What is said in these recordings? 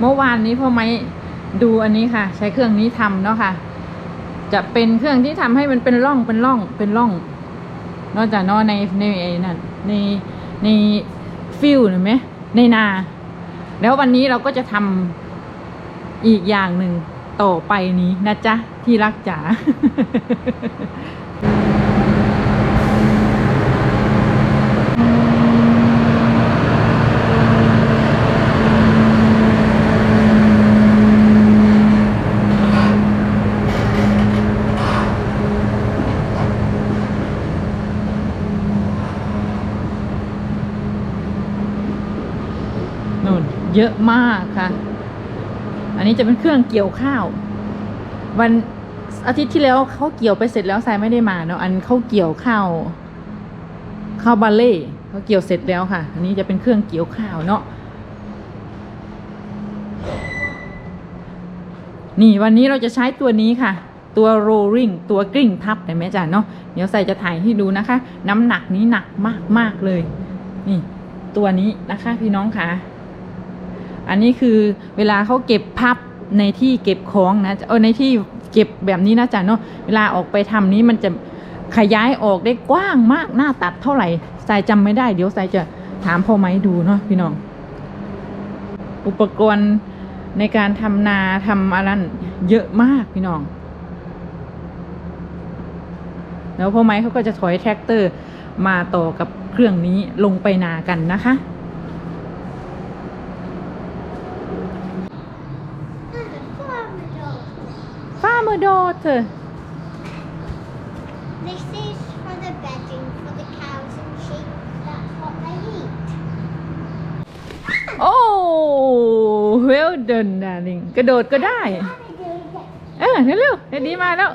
เมื่อวานนี้พ่อไม้ดูอันนี้ค่ะ ใช้เครื่องนี้ทำเนาะค่ะ จะเป็นเครื่องที่ทำให้มันเป็นร่องเป็นร่องเป็นร่อง นอกจากนอในในไอ้นั่นในในฟิลเห็นไหมในนา แล้ววันนี้เราก็จะทำอีกอย่างหนึ่งต่อไปนี้นะจ๊ะที่รักจ๋า นู่น เยอะมากค่ะ อันนี้จะเป็นเครื่องเกี่ยวข้าว วันอาทิตย์ที่แล้วเขาเกี่ยวไปเสร็จแล้วทรายไม่ได้มาเนาะอันเขาเกี่ยวข้าวข้าวบาเล่เขาเกี่ยวเสร็จแล้วค่ะ อันนี้จะเป็นเครื่องเกี่ยวข้าวเนาะนี่วันนี้เราจะใช้ตัวนี้ค่ะ ตัว rolling ตัวกลิ้งพับเห็นไหมจ๊ะเนาะเดี๋ยวใส่จะถ่ายให้ดูนะคะ น้ำหนักนี้หนักมากมากๆเลย นี่ ตัวนี้นะคะพี่น้องค่ะ อันนี้คือเวลาเขาเก็บพับในที่เก็บของนะเออในที่เก็บแบบนี้นะจ๊ะเนาะเวลาออกไปทำนี้มันจะขยายออกได้กว้างมากหน้าตัดเท่าไหร่สายจำไม่ได้เดี๋ยวสายจะถามพ่อไม้ดูเนาะพี่น้อง อุปกรณ์ในการทำนาทำอะไรนเยอะมากพี่น้อง แล้วพ่อไม้เขาก็จะถอยแท็กเตอร์มาต่อกับเครื่องนี้ลงไปนากันนะคะ Farmer dog. ฟาร์มโดเธอ This is for the bedding for the cows and sheep. That's what they eat. โอ้ well done darling กระโดดก็ได้ เออเร็วๆเร็วดีมาแล้ว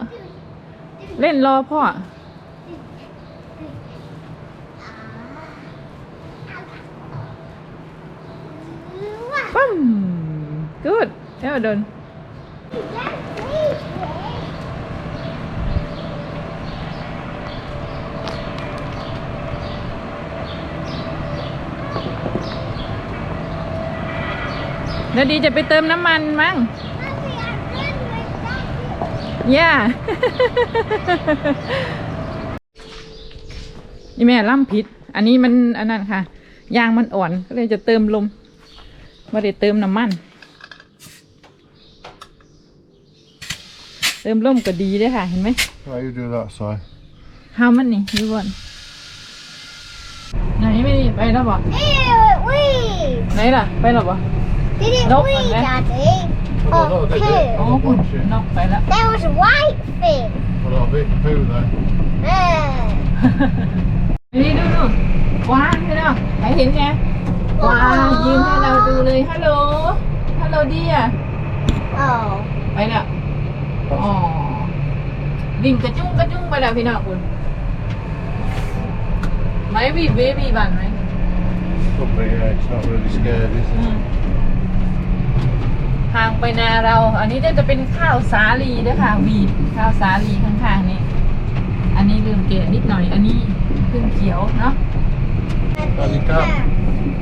เล่นรอพ่อปั๊ม good well done แล้วดีจะไปเติมน้ำมันมั้งย่านี่แม่ล่ำผิด อันนี้มันอันนั้นค่ะ ยางมันอ่อนก็เลยจะเติมลมไม่ได้เติมน้ำมัน เติมลมก็ดีเลยค่ะ เห็นไหม How you do that, Si? ห้ามันนี่ดูก่อนไหนไม่ได้ไปแล้วบ่ Ew, it weeds. ไหนล่ะ ไปแล้วบ่ Did it Nope, weed, okay. Daddy? Oh, Oh, no, they poo. did. โอ้คุณนอกไปแล้ว There was a white thing. A lot of bit poo there. There. นี่ดูดูกวางใช่ไหมใครเห็นไงกวางยืนให้เราดูเลยฮัลโหลฮัลโหลดีอะ Oh. ไปแล้ว อ๋อวิ่งกระจุ้งกระจุ้งไปแล้วพี่น้องคุณไม่บีบเบบีบันไหม Could be, yeah, it's not really scared, is อื it? มทางไปนาเรา อันนี้จะเป็นข้าวสาลีด้วยค่ะวีดข้าวสาลีข้างๆนี้ อันนี้ลืมเกะนิดหน่อย อันนี้เพิ่งเขียวเนาะ Daddy Cat.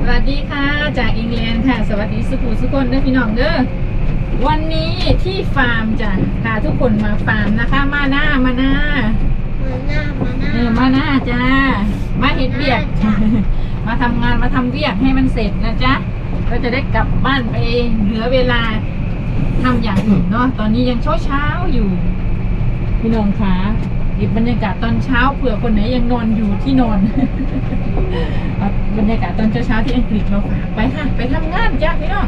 สวัสดีค่ะ จากอังกฤษค่ะ สวัสดีสุขุสุคนเด้อพี่น้องเด้อ วันนี้ที่ฟาร์มจ้ะพาทุกคนมาฟาร์มนะคะ มาหน้ามาหน้า Mana, เออ mana. มาหน้าจ้ามาเห็ดเบียกมาทำงานมาทำเวียกให้มันเสร็จนะจ๊ะก็จะได้กลับบ้านไปเหลือเวลาทำอย่างอื่นเนาะตอนนี้ยังเช้าเช้าๆอยู่ พี่น้องคะอีกบรรยากาศตอนเช้าเผื่อคนไหนยังนอนอยู่ที่นอนเอาบรรยากาศตอนเช้าๆที่อังกฤษมาฝากไปค่ะ ไปทำงานจ้ะพี่น้อง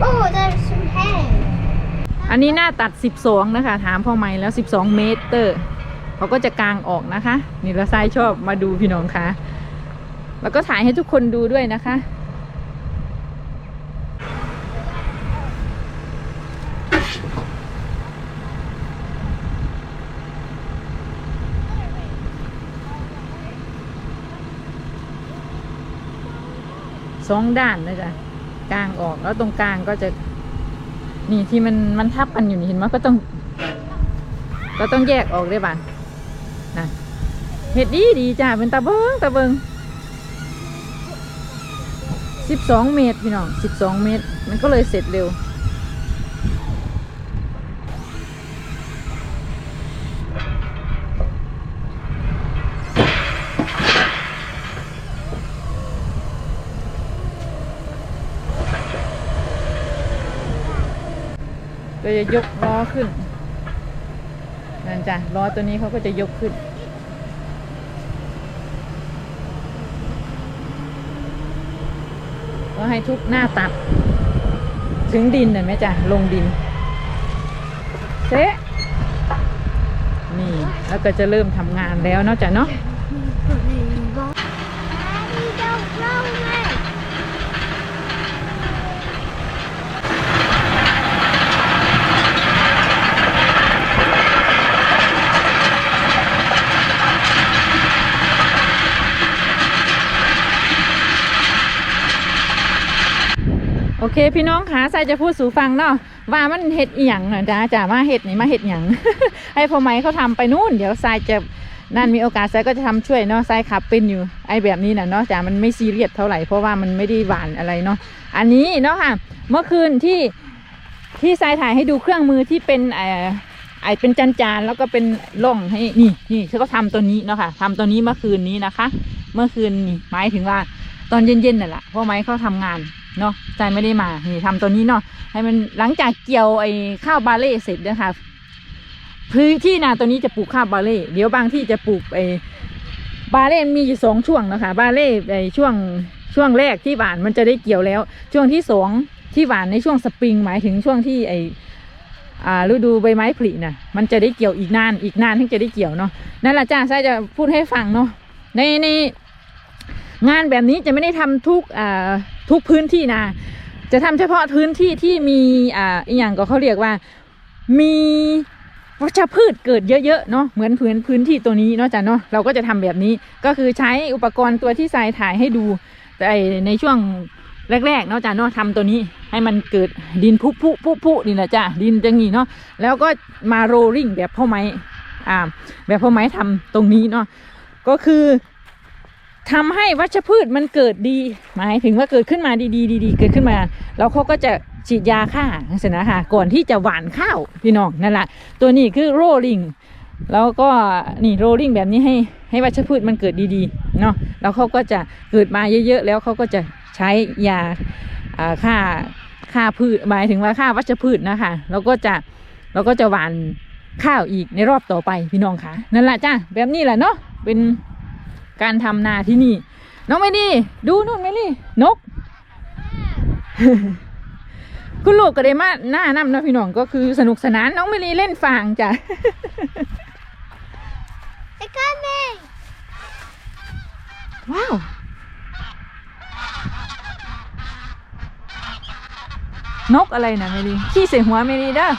Oh, there's some hay. อันนี้หน้าตัด 12 นะคะ ถามพ่อไม่แล้ว 12 เมตรเขาก็จะกางออกนะคะ นี่ละไซชอบมาดูพี่น้องคะแล้วก็ถ่ายให้ทุกคนดูด้วยนะคะ สองด้านนะจ๊ะ กางออก แล้วตรงกลางก็จะ นี่ที่มันมันทับกันอยู่นี่เห็นไหมก็ต้อง ก็ต้องแยกออกได้บ้างนะเห็ดดีดีจ้าเป็นตาเบิงตาเบิงสิบสองเมตรพี่น้องสิบสองเมตร มันก็เลยเสร็จเร็ว ก็จะยกล้อขึ้นนั่นจ้ะล้อตัวนี้เขาก็จะยกขึ้น ก็ให้ทุกหน้าตัด ถึงดินเห็นไหมจ๊ะลงดินเจ๊นี่แล้วก็จะเริ่มทำงานแล้วเนาะจ๊ะเนาะ Daddy, don't roll me. โอ เคพี่น้องคะใส่จะพูดสู่ฟังเนาะว่ามันเห็ดอหย่างนะจ๊ะจ๋ามาเห็ดนี่มาเห็ดอหย่างให้พ่อไหมเขาทำไปนู่น เดี๋ยวทรายจะนั่นมีโอกาสทรายก็จะทำช่วยเนาะทรายขับเป็นอยู่ไอ้แบบนี้นะเนาะจ๋ามันไม่ซีเรียสเท่าไหร่เพราะว่ามันไม่ได้หวานอะไรเนาะอันนี้เนาะค่ะ เมื่อคืนที่ที่ทรายถ่ายให้ดูเครื่องมือที่เป็นเอ่อไอเป็นจานๆแล้วก็เป็นร่องให้นี่นี่เขาก็ทำตัวนี้เนาะค่ะทำตัวนี้เมื่อคืนนี้นะคะ เมื่อคืนนี่หมายถึงว่าตอนเย็นๆน่ะแหละพราะไหมเขาทำงาน เนาะใจไม่ได้มานี่ทำตัวนี้เนาะให้มันหลังจากเกี่ยวไอ้ข้าวบาเล่เสร็จนะคะพื้นที่นาตัวนี้จะปลูกข้าวบาเล่เดี๋ยวบางที่จะปลูกไอ้บาเล่มีอยู่สองช่วงนะคะบาเล่ไอ้ช่วงช่วงแรกที่หวานมันจะได้เกี่ยวแล้ว ช่วงที่สองที่หวานในช่วงสปริงหมายถึงช่วงที่ไอ้อาฤดูใบไม้ผลิน่ะ มันจะได้เกี่ยวอีกนานอีกนานที่จะได้เกี่ยวเนาะนั่นแหละจ้าใช่จะพูดให้ฟังเนาะในในงานแบบนี้จะไม่ได้ทำทุกอ่า ทุกพื้นที่นะจะทำเฉพาะพื้นที่ที่มีอ่าอหย่างก็เขาเรียกว่ามีวัชพืชเกิดเยอะๆเนาะเหมือนพื้นพื้นที่ตัวนี้เนาะจ้ะเนาะเราก็จะทำแบบนี้ก็คือใช้อุปกรณ์ตัวที่ทรายถ่ายให้ดูแต่ในช่วงแรกๆเนาะจ้ะเนาะทำตัวนี้ให้มันเกิดดินพุพุพุพุนี่แหละจ้ะดินจังนี้เนาะแล้วก็มาโรลิ่งแบบพ่อไม้อ่าแบบพ่อไม้ทำตรงนี้เนาะก็คือ ทำให้วัชพืชมันเกิดดี หมายถึงว่าเกิดขึ้นมาดีๆดีๆเกิดขึ้นมา แล้วเขาก็จะฉีดยาฆ่าเสร็จนะคะก่อนที่จะหว่านข้าวพี่น้องนั่นแหละตัวนี้คือโรลลิงแล้วก็นี่โรลลิงแบบนี้ให้ให้วัชพืชมันเกิดดีๆเนาะแล้วเขาก็จะเกิดมาเยอะๆ แล้วเขาก็จะใช้ยาฆ่าฆ่าพืชหมายถึงว่าฆ่าวัชพืชนะคะแล้วก็จะแล้วก็จะหว่านข้าวอีกในรอบต่อไปพี่น้องค่ะนั่นแหละจ้าแบบนี้แหละเนาะเป็น การทำนาที่นี่ น้องไม่ดีดูนู่นไม่ลี่นก คุณลูกก็ได้มาหน้านำนะพี่น้องก็คือสนุกสนานน้องไม่ลีเล่นฟางจ้ะ They're coming. ว้าว นกอะไรนะไม่ดีขี้ใส่หัวไม่ดีเด้อ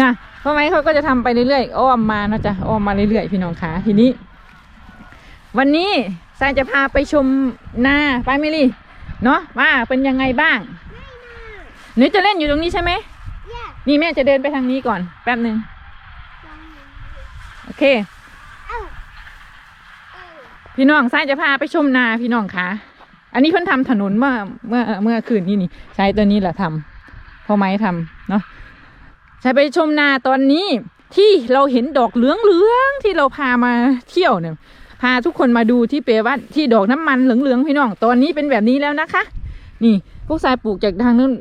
นะ เพราะไหมเขาก็จะทำไปเรื่อยๆอ้อมมานะจ๊ะอ้อมมาเรื่อยๆพี่น้องคะทีนี้ วันนี้ทรายจะพาไปชมนาไปไหม่ลี่เนาะว่าเป็นยังไงบ้างหนูจะเล่นอยู่ตรงนี้ใช่ไหม Yeah. นี่แม่จะเดินไปทางนี้ก่อนแป๊บหนึ่งโอเค Oh. Oh. พี่น้องทรายจะพาไปชมนาพี่น้องคะอันนี้เพิ่นทำถนนเมื่อเมื่อเมื่อคืนนี้นี่ใช้ตัวนี้แหละทำพอไม้ทำเนาะ ใช้ไปชมนาตอนนี้ที่เราเห็นดอกเหลืองๆที่เราพามาเที่ยวเนี่ยพาทุกคนมาดูที่เปรวัดที่ดอกน้ำมันเหลืองๆพี่น้อง ตอนนี้เป็นแบบนี้แล้วนะคะ นี่พวกทรายปลูกจากทางนู้น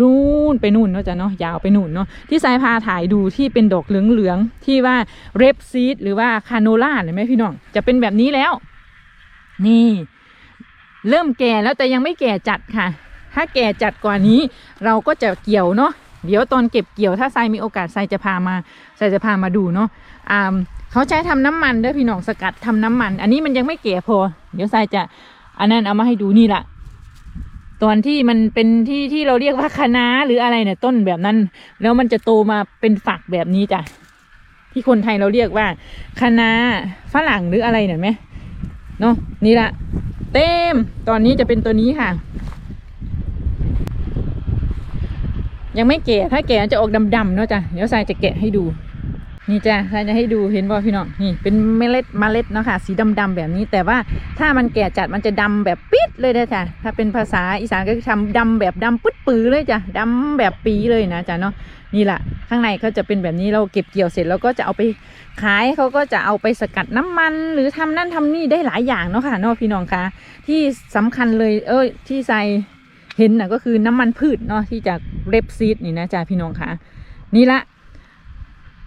นู่นไปนู่นเนาะจ้ะเนาะยาวไปนู่นเนาะที่ทรายพาถ่ายดูที่เป็นดอกเหลืองๆที่ว่าเรปซีดหรือว่าคาโนล่าเห็นไหมพี่น้องจะเป็นแบบนี้แล้ว นี่ เริ่มแก่แล้วแต่ยังไม่แก่จัดค่ะ ถ้าแก่จัดกว่านี้เราก็จะเกี่ยวเนาะ เดี๋ยวตอนเก็บเกี่ยวถ้าทรายมีโอกาสทรายจะพามาทรายจะพามาดูเนาะอ่าเขาใช้ทำน้ำมันเด้อพี่น้องสกัดทำน้ำมัน อันนี้มันยังไม่แก่พอ เดี๋ยวทรายจะอันนั้นเอามาให้ดูนี่แหละตอนที่มันเป็นที่ที่เราเรียกว่าคะน้าหรืออะไรเนี่ยต้นแบบนั้น แล้วมันจะโตมาเป็นฝักแบบนี้จ้ะที่คนไทยเราเรียกว่าคะน้าฝรั่งหรืออะไรเนี่ยไหมเนาะนี่ละเต็มตอนนี้จะเป็นตัวนี้ค่ะ ยังไม่แก่ถ้าแก่จะออกดำๆเนาะจ้ะเดี๋ยวทรายจะแกะให้ดู นี่จ้ะถ้ายจะให้ดูเห็นบ่พี่น้องนี่เป็นเมล็ดเมล็ดเนาะค่ะสีดำๆแบบนี้ แต่ว่าถ้ามันแก่จัดมันจะดำแบบปิดเลยนะจ้ะถ้าเป็นภาษาอีสานก็ทำดำแบบดำปึ๊ดปือเลยจ้ะดำแบบปีเลยนะจ้ะเนาะนี่แหละข้างในก็จะเป็นแบบนี้เราเก็บเกี่ยวเสร็จแล้วก็จะเอาไปขายเขาก็จะเอาไปสกัดน้ำมัน หรือทำนั่นทำนี่ได้หลายอย่างเนาะค่ะเนาะพี่น้องคะที่สำคัญเลยเอ้ยที่ใส่ เห็นน่ะก็คือน้ำมันพืชเนาะที่จากเรปซีดนี่นะจ้ะพี่น้องคะนี่ละ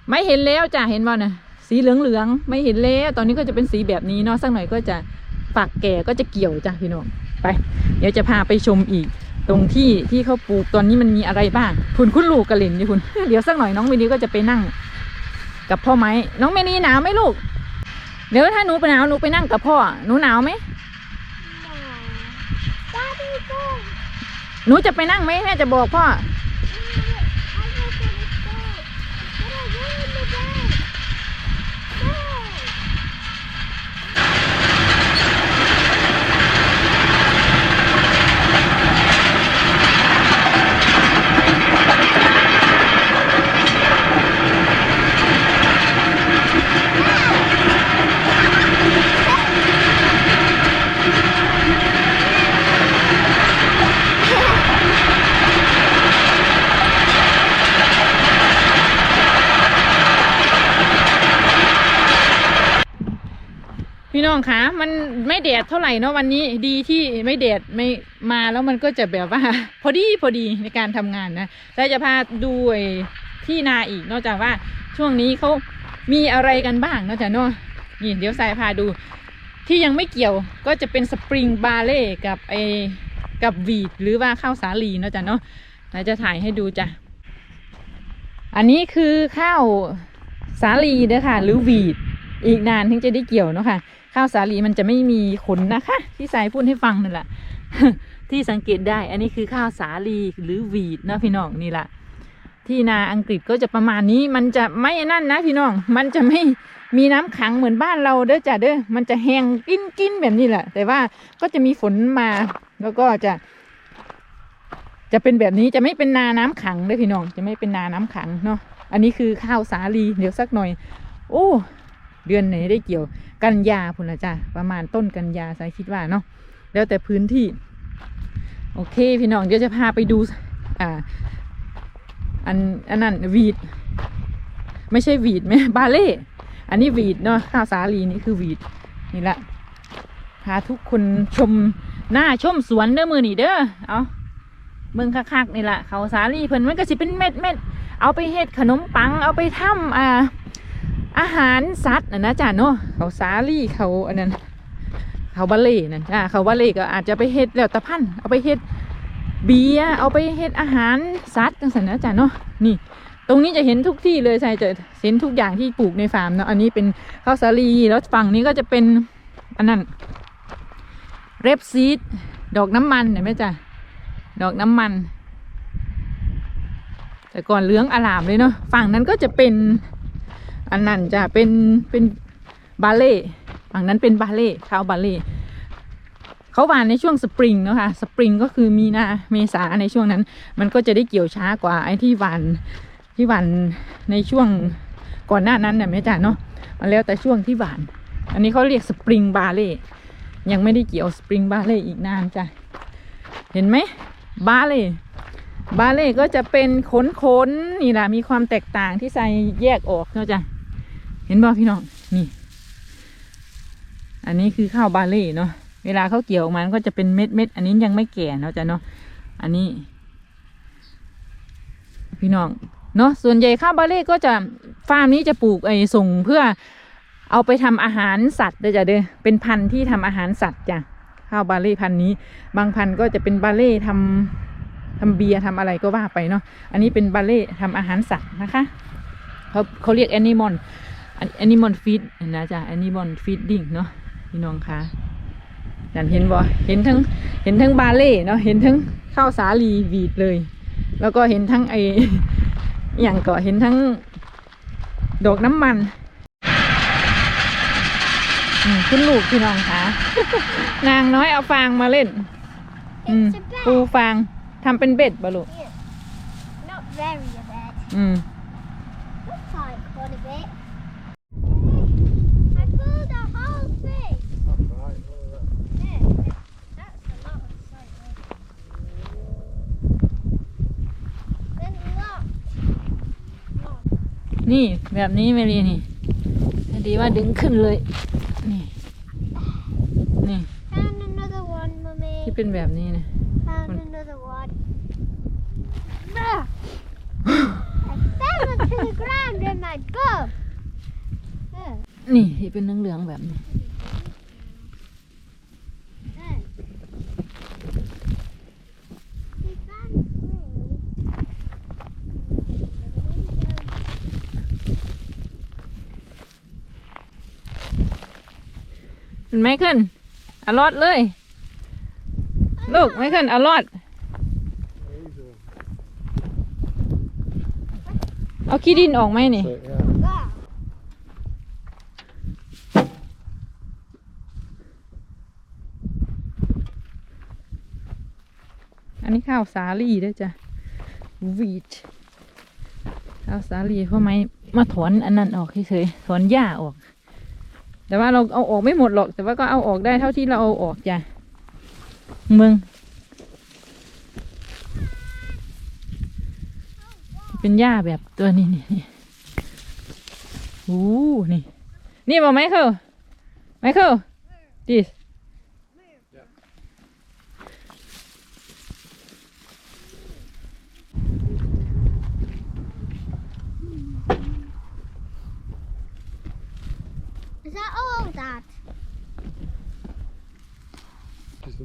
ไม่เห็นแล้วจ้ะเห็นบ่นะสีเหลืองๆไม่เห็นแล้ว ตอนนี้ก็จะเป็นสีแบบนี้เนาะสักหน่อยก็จะฝักแก่ก็จะเกี่ยวจ้ะพี่น้องไป เดี๋ยวจะพาไปชมอีก ตรงที่ที่เขาปลูกตอนนี้มันมีอะไรบ้างคุณคุณลูกกระเหลินดิคุณเดี๋ยวสักหน่อยน้องเมนีก็จะไปนั่ง กับพ่อไหมน้องเมนีหนาวไหมลูกเดี๋ยวถ้าหนูไปหนาวหนูไปนั่งกับพ่อหนูหนาวไหม Daddy, go. หนูจะไปนั่งไหมแม่จะบอกพ่อ I was gonna go. But I went in the bed. Go. พี่น้ องคะมันไม่แดดเท่าไหร่เนาะวันนี้ดีที่ไม่แดดไม่มาแล้วมันก็จะแบบว่า พอดีพอดีในการทำงานนะแล้วจะพาดูที่นาอีกนอกจากว่าช่วงนี้เขามีอะไรกันบ้างนอกจากเนาะนี่เดี๋ยวสายพาดู ที่ยังไม่เกี่ยวก็จะเป็นสปริงบาเล่กับไอกับวีดหรือว่าข้าวสาลีเนาะจ้ะเนาะเราจะถ่ายให้ดูจ้ะอันนี้คือข้าวสาลีเด้อค่ะ หรือวีดอีกนานถึงจะได้เกี่ยวเนาะค่ะ ข้าวสาลีมันจะไม่มีขนนะคะ ที่สายพูดให้ฟังนั่นแหละที่สังเกตได้ อันนี้คือข้าวสาลีหรือวีดนะพี่น้องนี่แหละที่นาอังกฤษก็จะประมาณนี้ มันจะไม่นั่นนะพี่น้อง มันจะไม่มีน้ำขังเหมือนบ้านเราเด้อจ้ะเด้อ มันจะแห้งกินกินแบบนี้แหละ แต่ว่าก็จะมีฝนมา แล้วก็จะ จะเป็นแบบนี้จะไม่เป็นนาน้ำขังเด้อพี่น้อง จะไม่เป็นนาน้ำขังเนาะ อันนี้คือข้าวสาลีเดี๋ยวสักหน่อย โอ้ เดือนไหนได้เกี่ยว กันยาพุ่นละจ้ะประมาณต้นกันยาสายคิดว่าเนาะแล้วแต่พื้นที่ โอเคพี่น้องเดี๋ยวจะพาไปดูอ่าอันอันนั้นวีด ไม่ใช่วีดไหมบาเล่อันนี้วีดเนาะข้าวสาลีนี่คือวีดนี่แหละพาทุกคนชมหน้าชมสวนเด้อมือนี่เด้อเอาเมืองคักๆนี่แหละเขาวสาลีเพิ่นมันก็สิเป็นเม็ดเม็ดเอาไปเฮ็ดขนมปังเอาไปทำอ่า อาหารสัตว์นะนะจ๊ะเนาะเขาสาลี่เขาอันนั้นเขาบาเล่นั่นจ้ะเขาบาเล่ก็อาจจะไปเฮ็ดแล้วตะพันเอาไปเฮ็ดเบียเอาไปเฮ็ดอาหารสัตว์จังสันนะจ๊ะเนาะนี่ตรงนี้จะเห็นทุกที่เลยใช่จะเห็นทุกอย่างที่ปลูกในฟาร์มเนาะอันนี้เป็นข้าวสาลีแล้วฝั่งนี้ก็จะเป็นอันนั้นเรปซีดดอกน้ำมันเห็นไหมจ๊ะดอกน้ำมัน แต่ก่อนเลืองอลามเลยเนาะฝั่งนั้นก็จะเป็น อันนั้นจะเป็นเป็นบาเล่ฝั่งนั้นเป็นบาเล่ข้าวบาเล่เขาหวานในช่วงสปริงเนาะค่ะสปริงก็คือมีนาเมษาในช่วงนั้น มันก็จะได้เกี่ยวช้ากว่าไอ้ที่หวานที่หวานในช่วงก่อนหน้านั้นเนี่ยแม่จ๋าเนาะมันแล้วแต่ช่วงที่หวาน อันนี้เขาเรียกสปริงบาเล่ยังไม่ได้เกี่ยวสปริงบาเล่อีกนานจ้ะเห็นไหมบาเล่บาเล่ก็จะเป็นขนขนนี่แหละมีความแตกต่างที่ใส่แยกออกเนาะจ้ะ เห็นบ่พี่น้องนี่ อันนี้คือข้าวบาเล่เนาะเวลาเขาเกี่ยวออกมาก็จะเป็นเม็ดเม็ดอันนี้ยังไม่แก่เนาะจ้ะเนาะอันนี้ พี่น้องเนาะส่วนใหญ่ข้าวบาเล่ก็จะฟาร์มนี้จะปลูกไอ้ส่งเพื่อเอาไปทำอาหารสัตว์เด้อจ้ะเด้อเป็นพันธุ์ที่ทำอาหารสัตว์จ้ะข้าวบาเล่พันธุ์นี้ บางพันธุ์ก็จะเป็นบาเล่ทำทำเบียร์ทำอะไรก็ว่าไปเนาะอันนี้เป็นบาเล่ทำอาหารสัตว์นะคะเขาเขาเรียกแอนิมอล แอนิมอลฟีดนะจ๊ะแอนิมอลฟีดดิ้งเนาะพี่น้องคะนั่นเห็นบ่เห็นทั้งเห็นทั้งบาเล่เนาะเห็นทั้งข้าวสาลีวีดเลย แล้วก็เห็นทั้งไออหย่างก็เห็นทั้งดอกน้ำมันอืมคุณลูกพี่น้องคะนางน้อยเอาฟางมาเล่นอืม It's a bed. ปูฟางทำเป็นเบ็ดบ่ลูก Not very a bed. อืม นี่แบบนี้เมรีนี่พอดีว่าดึงขึ้นเลย นี่ นี่ Found another one, mummy. ที่เป็นแบบนี้นะ Found One. another one. Ah! I fell onto the ground in my glove. There, นี่ที่เป็นเหลืองๆแบบนี้ there. We found three. เห็น ไหมขึ้นอลอดเลย ลูกไม่ขึ้นอลอดเอาขี้ดินออกไหมนี่อันนี้ข้าวสาลีด้วยจ้ะวีดข้าวสาลีเพราะไหมมาถอนอันนั้นออกเฉยๆถอนหญ้าออก แต่ว่าเราเอาออกไม่หมดหรอก แต่ว่าก็เอาออกได้เท่าที่เราเอาออกจ้ะเมืองเป็นหญ้าแบบตัวนี้นี่นี่โอ้นี่ นี่บอกไหมเคิลไมเคิล this Is that all, Dad? Just the weed we kind of feel.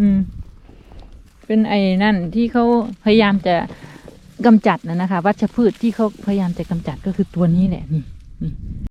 อืม เป็นไอ้นั่นที่เขาพยายามจะกำจัดนะนะคะ วัชพืชที่เขาพยายามจะกำจัดก็คือตัวนี้แหละนี่